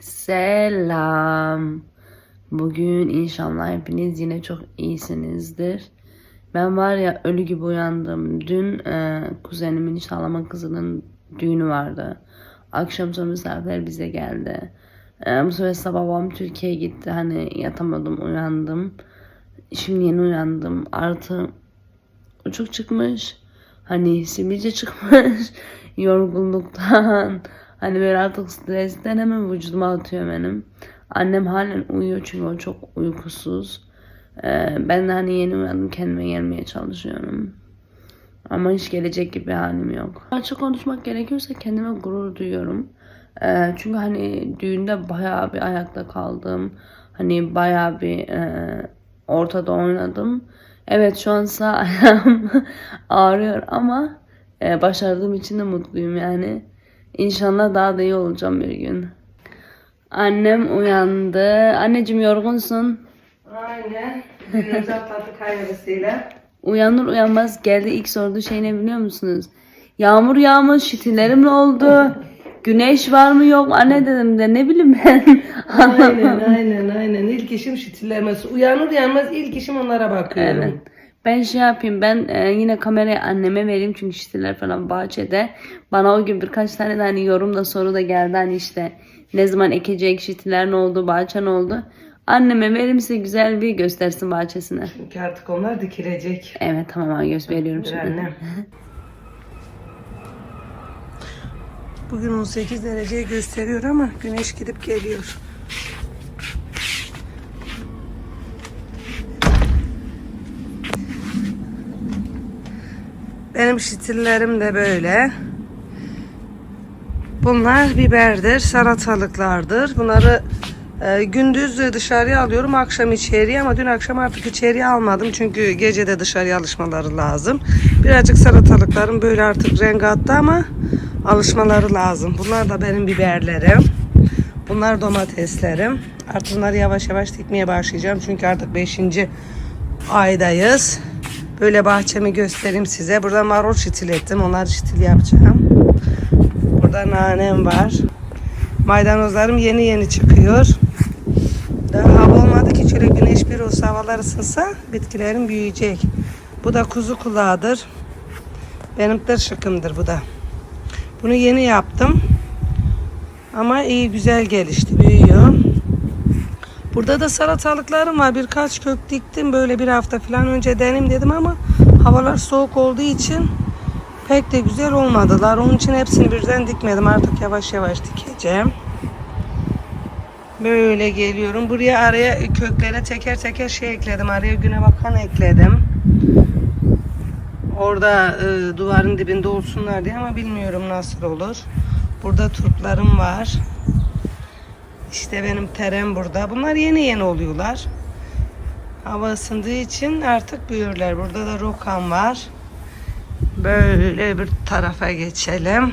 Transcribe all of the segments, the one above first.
Selam. Bugün inşallah hepiniz yine çok iyisinizdir. Ben var ya ölü gibi uyandım. Dün e, kuzenimin nişanlama kızının düğünü vardı. Akşam sonra misafirler bize geldi. E, bu sefer sabah babam Türkiye'ye gitti. Hani yatamadım uyandım. Şimdi yeni uyandım. Artı uçuk çıkmış. Hani sivilce çıkmış. Yorgunluktan. Hani böyle artık stresten hemen vücuduma atıyor benim. Annem halen uyuyor çünkü o çok uykusuz. Ee, ben de hani yeni uyandım kendime gelmeye çalışıyorum. Ama hiç gelecek gibi halim yok. Açık konuşmak gerekiyorsa kendime gurur duyuyorum. Ee, çünkü hani düğünde bayağı bir ayakta kaldım. Hani bayağı bir e, ortada oynadım. Evet şu an sağ ayağım ağrıyor ama e, başardığım için de mutluyum yani. İnşallah daha da iyi olacağım bir gün. Annem uyandı. Anneciğim yorgunsun. Aynen. Günümüzü atlattık hayırlısıyla. Uyanır uyanmaz geldi ilk sorduğu şey ne biliyor musunuz? Yağmur yağmış, şitilerim ne oldu? Güneş var mı yok mu? Anne dedim de ne bileyim ben. Aynen aynen aynen. İlk işim şitillemesi. Uyanır uyanmaz ilk işim onlara bakıyorum. Evet. Ben şey yapayım ben e, yine kamerayı anneme vereyim çünkü şişeler falan bahçede. Bana o gün birkaç tane de hani yorum da soru da geldi hani işte ne zaman ekecek şitiler ne oldu bahçe ne oldu. Anneme verim size güzel bir göstersin bahçesine. Çünkü artık onlar dikilecek. Evet tamam abi göz veriyorum Bir şimdi. annem. Bugün 18 dereceye gösteriyor ama güneş gidip geliyor. Benim şitillerim de böyle. Bunlar biberdir, salatalıklardır. Bunları e, gündüz dışarıya alıyorum, akşam içeriye ama dün akşam artık içeriye almadım çünkü gece de dışarıya alışmaları lazım. Birazcık salatalıklarım böyle artık renk attı ama alışmaları lazım. Bunlar da benim biberlerim. Bunlar domateslerim. Artık bunları yavaş yavaş dikmeye başlayacağım çünkü artık 5. aydayız. Böyle bahçemi göstereyim size. Burada marul şitil ettim. Onları şitil yapacağım. Burada nanem var. Maydanozlarım yeni yeni çıkıyor. Daha hava olmadı ki şöyle güneş bir olsa havalar ısınsa bitkilerim büyüyecek. Bu da kuzu kulağıdır. Benim de şıkımdır bu da. Bunu yeni yaptım. Ama iyi güzel gelişti. Büyüyor. Burada da salatalıklarım var. Birkaç kök diktim. Böyle bir hafta falan önce denim dedim ama havalar soğuk olduğu için pek de güzel olmadılar. Onun için hepsini birden dikmedim. Artık yavaş yavaş dikeceğim. Böyle geliyorum. Buraya araya köklere teker teker şey ekledim. Araya güne bakan ekledim. Orada e, duvarın dibinde olsunlar diye ama bilmiyorum nasıl olur. Burada turplarım var. İşte benim terem burada. Bunlar yeni yeni oluyorlar. Hava ısındığı için artık büyürler. Burada da rokam var. Böyle bir tarafa geçelim.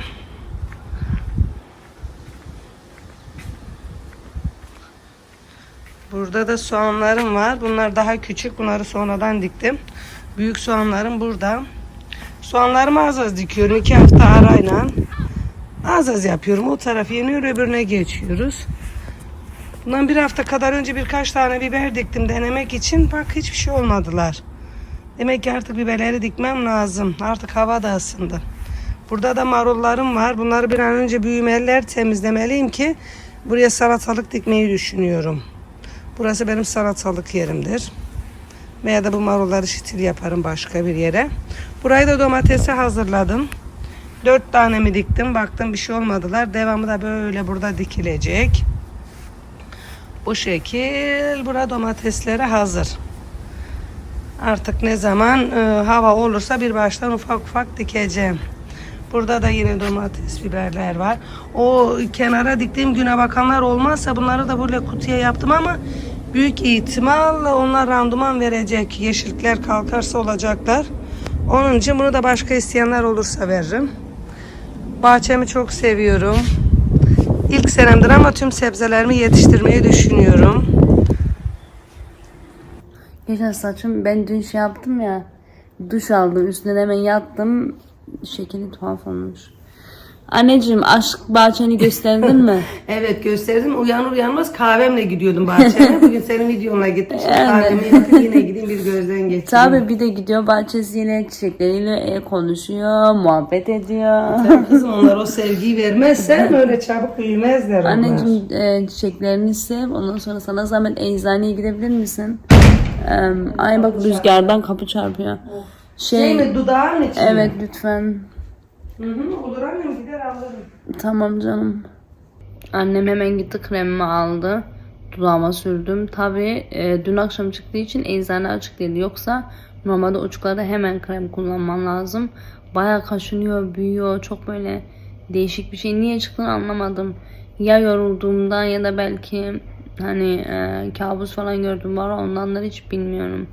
Burada da soğanlarım var. Bunlar daha küçük. Bunları sonradan diktim. Büyük soğanlarım burada. Soğanlarımı az az dikiyorum. iki hafta arayla. Az az yapıyorum. O taraf yeniyor öbürüne geçiyoruz. Bundan bir hafta kadar önce birkaç tane biber diktim denemek için. Bak hiçbir şey olmadılar. Demek ki artık biberleri dikmem lazım. Artık hava da ısındı. Burada da marullarım var. Bunları bir an önce büyümeliler temizlemeliyim ki buraya salatalık dikmeyi düşünüyorum. Burası benim salatalık yerimdir. Veya da bu marulları şitil yaparım başka bir yere. Burayı da domatese hazırladım. Dört tane mi diktim? Baktım bir şey olmadılar. Devamı da böyle burada dikilecek. Bu şekil. Burada domatesleri hazır. Artık ne zaman e, hava olursa bir baştan ufak ufak dikeceğim. Burada da yine domates, biberler var. O kenara diktiğim güne bakanlar olmazsa bunları da böyle kutuya yaptım ama büyük ihtimal onlar randuman verecek. Yeşillikler kalkarsa olacaklar. Onun için bunu da başka isteyenler olursa veririm. Bahçemi çok seviyorum. İlk senemdir ama tüm sebzelerimi yetiştirmeyi düşünüyorum. Geçen saçım ben dün şey yaptım ya duş aldım üstüne hemen yattım şekli tuhaf olmuş. Anneciğim aşk bahçeni gösterdin mi? Evet gösterdim. Uyanır uyanmaz kahvemle gidiyordum bahçeye. Bugün senin videonla gittim. Şimdi Yani. kahvemi yapıp yine gideyim bir gözden geçireyim. Tabii bir de gidiyor bahçesiyle çiçekleriyle e, konuşuyor, muhabbet ediyor. Tabii Kızım onlar o sevgiyi vermezsen öyle çabuk büyümezler onlar. Anneciğim e, çiçeklerini sev. Ondan sonra sana zahmet eczaneye gidebilir misin? E, ay bak rüzgardan kapı çarpıyor. Şey Şey, mi dudağın için? evet lütfen. Olur annem gider alırım. Tamam canım. Annem hemen gitti kremimi aldı. Dudağıma sürdüm. Tabii e, dün akşam çıktığı için eczane açık değildi. Yoksa normalde uçlarda hemen krem kullanman lazım. Baya kaşınıyor, büyüyor. Çok böyle değişik bir şey. Niye çıktığını anlamadım. Ya yorulduğumdan ya da belki hani e, kabus falan gördüm var ondanları hiç bilmiyorum.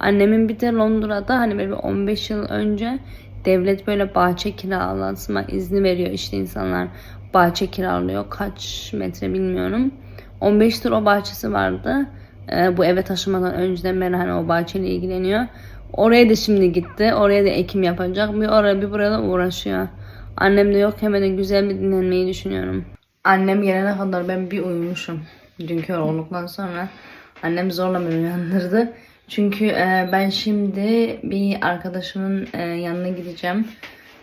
Annemin bir de Londra'da hani böyle bir 15 yıl önce devlet böyle bahçe kiralatma izni veriyor işte insanlar. Bahçe kiralıyor kaç metre bilmiyorum. 15 tur o bahçesi vardı. Ee, bu eve taşımadan önceden beri hani o bahçeyle ilgileniyor. Oraya da şimdi gitti oraya da ekim yapacak. Bir oraya bir buraya da uğraşıyor. Annem de yok hemen de güzel bir dinlenmeyi düşünüyorum. Annem gelene kadar ben bir uyumuşum. Dünkü yorgunluktan sonra annem zorla beni uyandırdı çünkü e, ben şimdi bir arkadaşımın e, yanına gideceğim.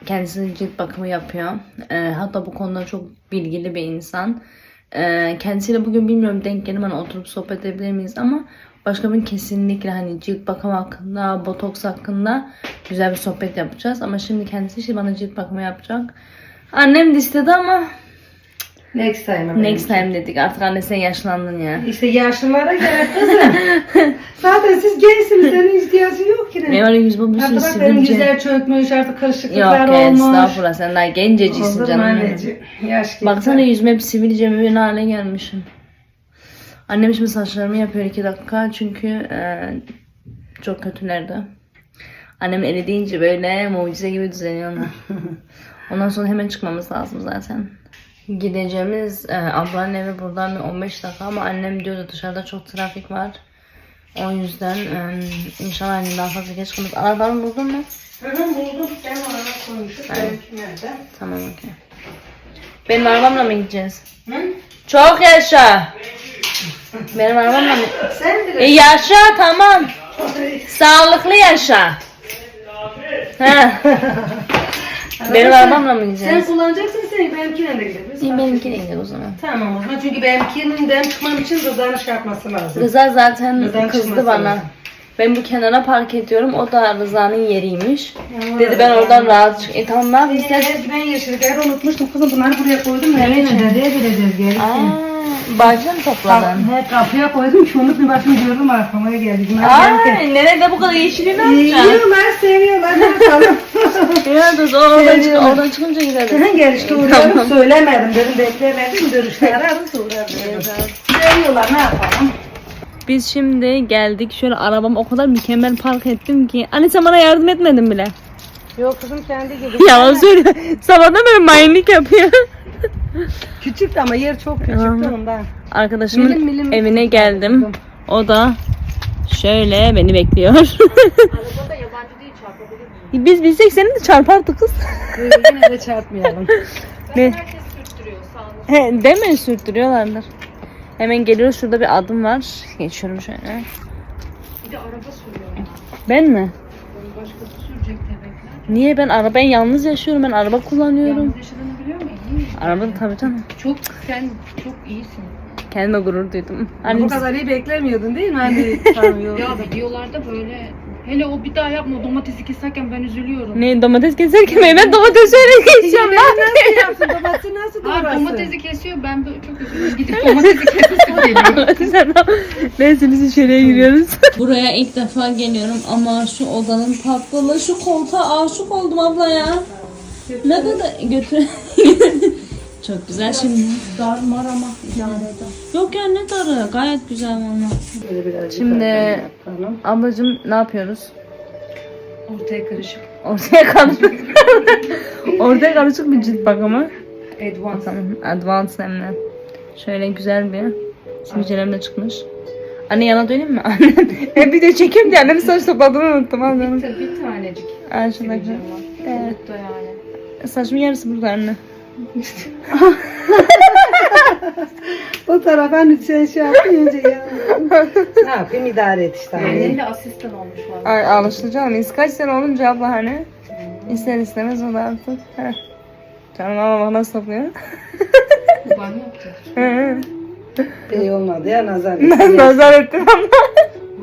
Kendisi cilt bakımı yapıyor. E, hatta bu konuda çok bilgili bir insan. E, kendisiyle bugün bilmiyorum denk gelip hani oturup sohbet edebilir miyiz ama başka bir kesinlikle hani cilt bakımı hakkında, botoks hakkında güzel bir sohbet yapacağız. Ama şimdi kendisi işte bana cilt bakımı yapacak. Annem de istedi ama Next time. next time dedik. Artık anne sen yaşlandın ya. İşte yaşlılara gerek kızım. Zaten siz gençsiniz. Senin ihtiyacın yok ki. Benim öyle yüz bu bir sürü Artık bak benim güzel çökmüş artık Yok kırışıklıklar ya olmuş. estağfurullah sen daha genceciksin canım. anneciğim? Yaş gitti. Baksana yüzüme hep sivilce bir hale gelmişim. Annem şimdi saçlarımı yapıyor iki dakika çünkü e, çok kötülerdi. Annem eli deyince böyle mucize gibi düzeliyorlar. Ondan sonra hemen çıkmamız lazım zaten. Gideceğimiz e, ablanın evi buradan bir 15 dakika ama annem diyordu dışarıda çok trafik var. O yüzden e, inşallah annem daha fazla geç kalmaz. Arabanı buldun mu? Hı hı buldum. Ben ona koymuşum. Benimki nerede? Tamam okey. Benim arabamla mı gideceğiz? Hı? Çok yaşa. Benim arabamla mı? Sen de E yaşa tamam. Sağlıklı yaşa. Ha. Benim arabamla mı Sen gideceğiz? kullanacaksın sen benimkine de gidebiliriz. İyi benimkine gidelim o zaman. Tamam o zaman çünkü benimkinin çıkmam için Rıza'nın şey yapması lazım. Rıza zaten Rıza'nın kızdı çıkması bana. lazım. Ben bu kenara park ediyorum. O da Rıza'nın yeriymiş. Ya, Dedi ben oradan rahat çık. E tamam ne yapayım sen? Evet, ben yeşillikleri unutmuştum kızım bunları buraya koydum. Nereye nereye vereceğiz? Aa, bahçe mi topladın? He kapıya koydum ki unutmayayım başım gördüm arkamaya geldi. Bunlar Aa, geldi. nerede bu kadar yeşili ne yapacaksın? Yiyorlar seviyorlar ne yapalım. Ya dur oradan, çık, oradan çıkınca gidelim. Gel işte uğrarım söylemedim dedim beklemedim dönüşte ararım sonra Seviyorlar ne yapalım. Biz şimdi geldik. Şöyle arabam o kadar mükemmel park ettim ki. Anne sen bana yardım etmedin bile. Yok kızım kendi gibi. Yalan söylüyor. Sabahtan beri mayınlık yapıyor. Küçüktü ama yer çok küçüktü Aha. ondan. Arkadaşımın Milim milim. evine geldim. O da şöyle beni bekliyor. Biz bilsek seni de çarpardık kız. Yine de çarpmayalım. Ne? He, değil mi? Sürttürüyorlardır. Hemen geliyoruz. Şurada bir adım var. Geçiyorum şöyle. Bir de araba sürüyor. Ben mi? Başkası sürecek tabii. Niye ben arabayı yalnız yaşıyorum. Ben araba kullanıyorum. Yalnız yaşadığını Araba tabii canım. Çok sen çok iyisin. Kendime gurur duydum. Bu Annem kadar iyi beklemiyordun değil mi? Hani tanımıyordun. Ya videolarda böyle hele o bir daha yapma domatesi keserken ben üzülüyorum. ne domates keserken ben domates öyle geçiyorum. Nasıl yapsın? Domatesi nasıl Ha doğrarsın? domatesi kesiyor ben böyle çok üzülüyorum. Gidip domatesi kesesim geliyor. Neyse biz içeriye giriyoruz. Buraya ilk defa geliyorum ama şu odanın tatlılığı, şu koltuğa aşık oldum abla ya. Ne kadar götür. Çok güzel şimdi. Dar mar ama Yok ya ne darı gayet güzel. Böyle birazcık Şimdi yapalım. ablacım ne yapıyoruz? ortaya karışık. Ortaya karışık. Ortaya karışık bir cilt bakımı. Advanced. Tamam. Advanced hem de. Şöyle güzel bir sivilcelerim de çıkmış. Anne yana döneyim mi? Annem. Ben bir de çekeyim diye annemin saç topladığını unuttum. Al. Bir, bir tanecik. Ay şuradaki. sivilcem var. Evet. Yani. Saçımın yarısı burada anne. o tarafa hani sen şey yapınca ya. ne yapayım idare et işte. Annen de asistan olmuş var. Ay alışacağım. Biz kaç sene olunca abla hani ister istemez o da artık. Heh. Canım ama bak nasıl yapıyor. Kurban yapacağız. İyi olmadı ya nazar. Ben nazar ettim ama.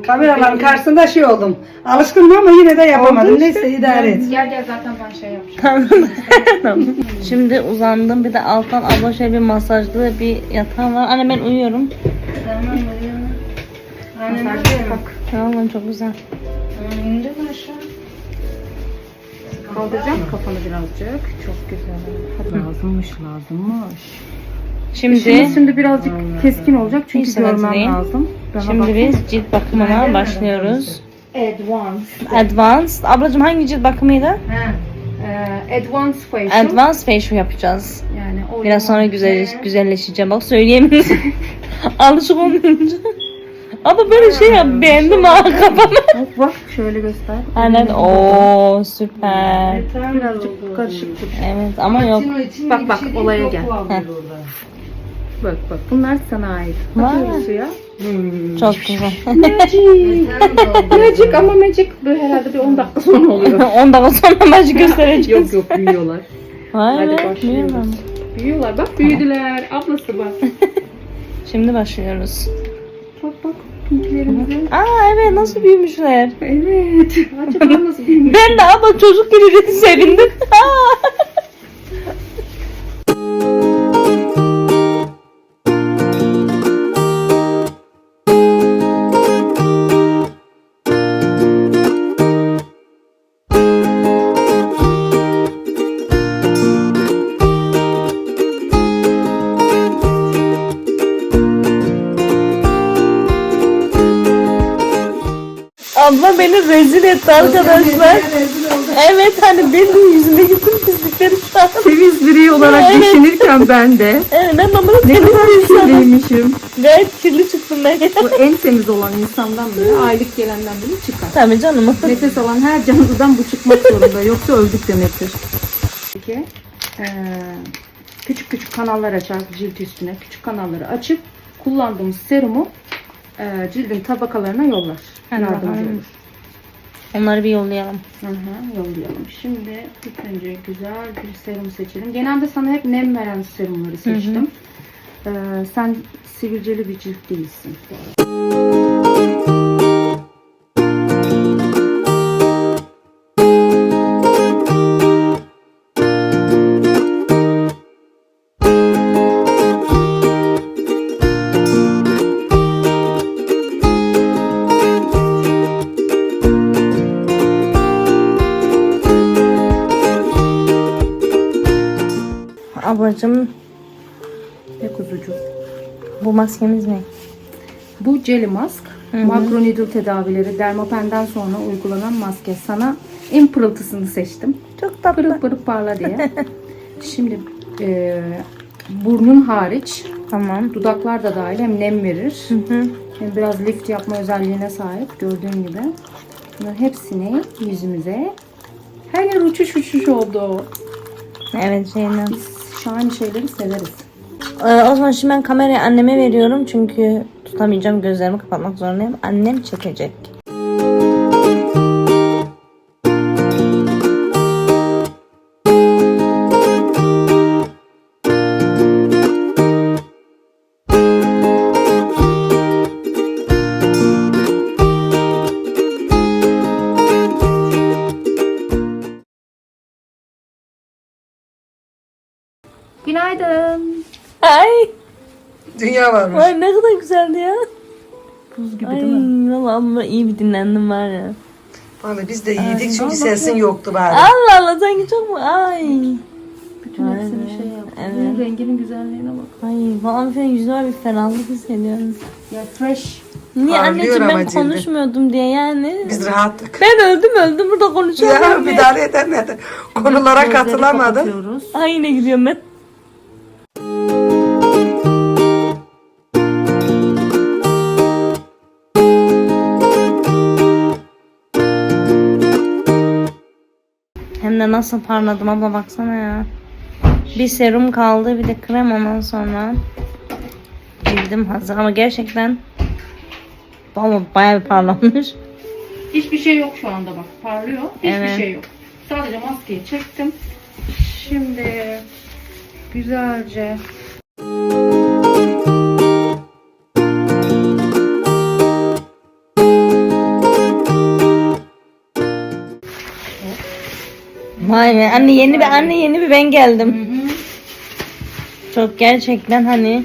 Kameraların karşısında şey oldum. Alışkınım ama yine de yapamadım. Neyse idare et. Gel gel zaten ben şey yapacağım. Tamam. Şimdi uzandım. Bir de alttan abla şöyle bir masajlı bir yatağım var. Anne ben uyuyorum. Tamam uyuyorum. Aynen Bak. Tamam çok güzel. İndir aşağı. Kaldıracağım kafanı birazcık. Çok güzel. Lazımmış lazımmış. Şimdi Şimdi, şimdi birazcık keskin olacak çünkü görmem lazım. Daha şimdi bak- biz cilt bakımına başlıyoruz. Advanced. Advanced. Ablacığım hangi cilt bakımıydı? Ha. Ee, advanced facial. Advanced facial yapacağız. yani o Biraz sonra limon- güzel güzelleşeceğim. Bak söyleyemiyorum. Alışık olmayınca. Ama böyle şey yap beğendim ha kafamı. Bak, bak şöyle göster. Aynen. Oo süper. Birazcık karışık. Evet ama yok. Bak bak olaya gel. Bak bak bunlar sana ait. Vay. Atıyoruz suya. Çok güzel. Magic. magic ama magic böyle herhalde bir 10 dakika sonra oluyor. 10 dakika sonra maçı göstereceğiz. yok yok büyüyorlar. Vay Hadi be, başlıyoruz. Büyüyorlar bak büyüdüler. Ablası bak. Şimdi başlıyoruz. Bak bak pinklerimize. Aa evet nasıl büyümüşler. Evet. Acaba nasıl büyümüş? Ben de ama çocuk gibi sevindim. Rezil etti arkadaşlar. Evet hani benim yüzümdeki tüm pislikleri şu an. Temiz biri olarak Evet. düşünürken ben de Evet ben normalde ne temiz kadar bir insanım. kirliymişim. Gayet kirli çıktım ben. Bu en temiz olan insandan bile, aylık gelenden bile çıkar. Tabii canım. Nefes alan her canlıdan bu çıkmak zorunda. Yoksa öldük demektir. Peki, eee, küçük küçük kanallar açar cilt üstüne. Küçük kanalları açıp kullandığımız serumu eee, cildin tabakalarına yollar. Yardımcı olur. Onları bir yollayalım. Hı hı, yollayalım. Şimdi ilk önce güzel bir serum seçelim. Genelde sana hep nem veren serumları seçtim. Eee, sen sivilceli bir cilt değilsin. Ablacığım Ve kuzucuk. bu maskemiz ne? Bu Jelly Mask. Makroneedle tedavileri Dermapenden sonra uygulanan maske. Sana en pırıltısını seçtim. Çok Pırıl tatlı. pırıl parla diye. Şimdi e, burnun hariç Tamam. dudaklar da dahil hem nem verir Hı hı. hem biraz lift yapma özelliğine sahip gördüğün gibi. Bunların hepsini yüzümüze her yer uçuş uçuş oldu. Evet şeyden. Şahane şeyleri severiz. Ee, o zaman şimdi ben kamerayı anneme veriyorum çünkü tutamayacağım gözlerimi kapatmak zorundayım. Annem çekecek. Dünya varmış. ay ne kadar güzeldi ya. Buz gibi Ay değil mi? valla amma iyi bir dinlendim var ya. Vallahi biz de yedik çünkü sesin yoktu bari. Allah Allah sanki çok mu? Ay. Bütün hepsini şey yap. Evet. Bunun renginin güzelliğine bak. Ay falan filan yüzüme bir ferahlık hissediyorum. Ya fresh. Niye Parlıyor anneciğim ben cildi. konuşmuyordum diye yani. Biz rahattık. Ben öldüm öldüm burada konuşamıyorum. Ya müdahale edemedi. Konulara Gözleri katılamadı. kapatıyoruz. Ay yine gidiyorum ben. Hem de nasıl parladım abla baksana ya. Bir serum kaldı bir de krem ondan sonra cildim hazır ama gerçekten ama bayağı bir parlamış. Hiçbir şey yok şu anda bak. Parlıyor. Hiçbir Evet. şey yok. Sadece maskeyi çektim. Şimdi güzelce Vay be anne yeni bir anne yeni bir ben geldim. Çok gerçekten hani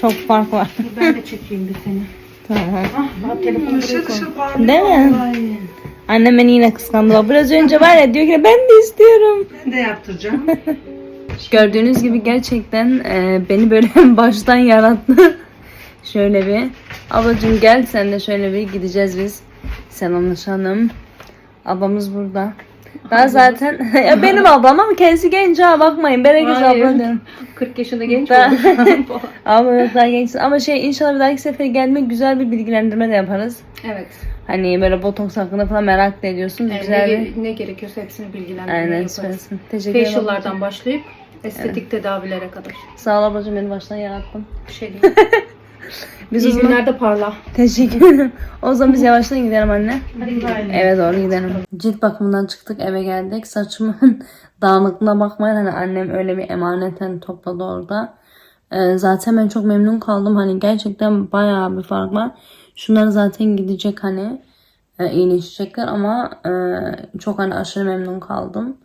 çok fark var. ben de çekeyim bir seni. Tamam. Ah, telefonu. Değil mi? vallahi. Annem beni yine kıskandı. Bak, Biraz önce var ya diyor ki ben de istiyorum. Ben de yaptıracağım. Gördüğünüz gibi gerçekten e, beni böyle baştan yarattı. şöyle bir. Ablacığım gel sen de şöyle bir gideceğiz biz. Selamlaşalım. Ablamız burada. Daha zaten ya benim ablam ama kendisi genç ha bakmayın. Berekiz Hayır. diyorum. 40 yaşında genç Daha- oldu. Ama daha gençsin. Ama şey inşallah bir dahaki sefer gelmek güzel bir bilgilendirme de yaparız. evet. Hani böyle botoks hakkında falan merak da ediyorsunuz. Yani güzel ne, bir... ge- ne gerekiyorsa hepsini bilgilendirmeye Aynen yaparız. süpersin. Teşekkür ederim. Facial'lardan başlayıp estetik tedavilere kadar. Sağ ol ablacığım beni baştan yarattın. Bir şey değil. Biz o İyi zaman... günlerde parla. Teşekkür ederim. O zaman biz yavaştan gidelim anne. Hadi gidelim. Eve doğru gidelim. Cilt bakımından çıktık eve geldik. Saçımın dağınıklığına bakmayın. Hani annem öyle bir emaneten topladı orada. Ee, zaten ben çok memnun kaldım. Hani gerçekten bayağı bir fark var. Şunlar zaten gidecek hani. E, iyileşecekler ama e, çok hani aşırı memnun kaldım.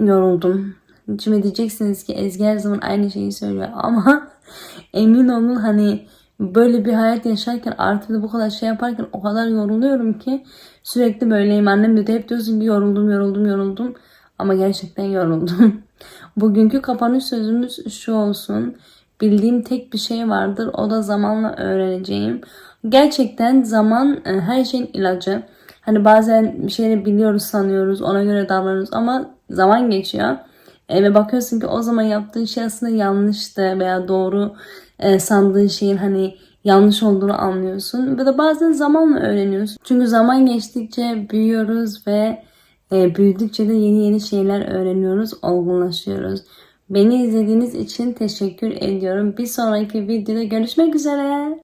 Yoruldum. Şimdi diyeceksiniz ki Ezgi her zaman aynı şeyi söylüyor ama emin olun hani böyle bir hayat yaşarken artık da bu kadar şey yaparken o kadar yoruluyorum ki sürekli böyleyim. Annem de hep diyorsun ki yoruldum yoruldum yoruldum ama gerçekten yoruldum. Bugünkü kapanış sözümüz şu olsun. Bildiğim tek bir şey vardır. O da zamanla öğreneceğim. Gerçekten zaman e, her şeyin ilacı. Hani bazen bir şeyleri biliyoruz sanıyoruz. Ona göre davranıyoruz ama zaman geçiyor. E, ve bakıyorsun ki o zaman yaptığın şey aslında yanlıştı veya doğru e, sandığın şeyin hani yanlış olduğunu anlıyorsun. Ve de bazen zamanla öğreniyorsun. Çünkü zaman geçtikçe büyüyoruz ve e, büyüdükçe de yeni yeni şeyler öğreniyoruz, olgunlaşıyoruz. Beni izlediğiniz için teşekkür ediyorum. Bir sonraki videoda görüşmek üzere.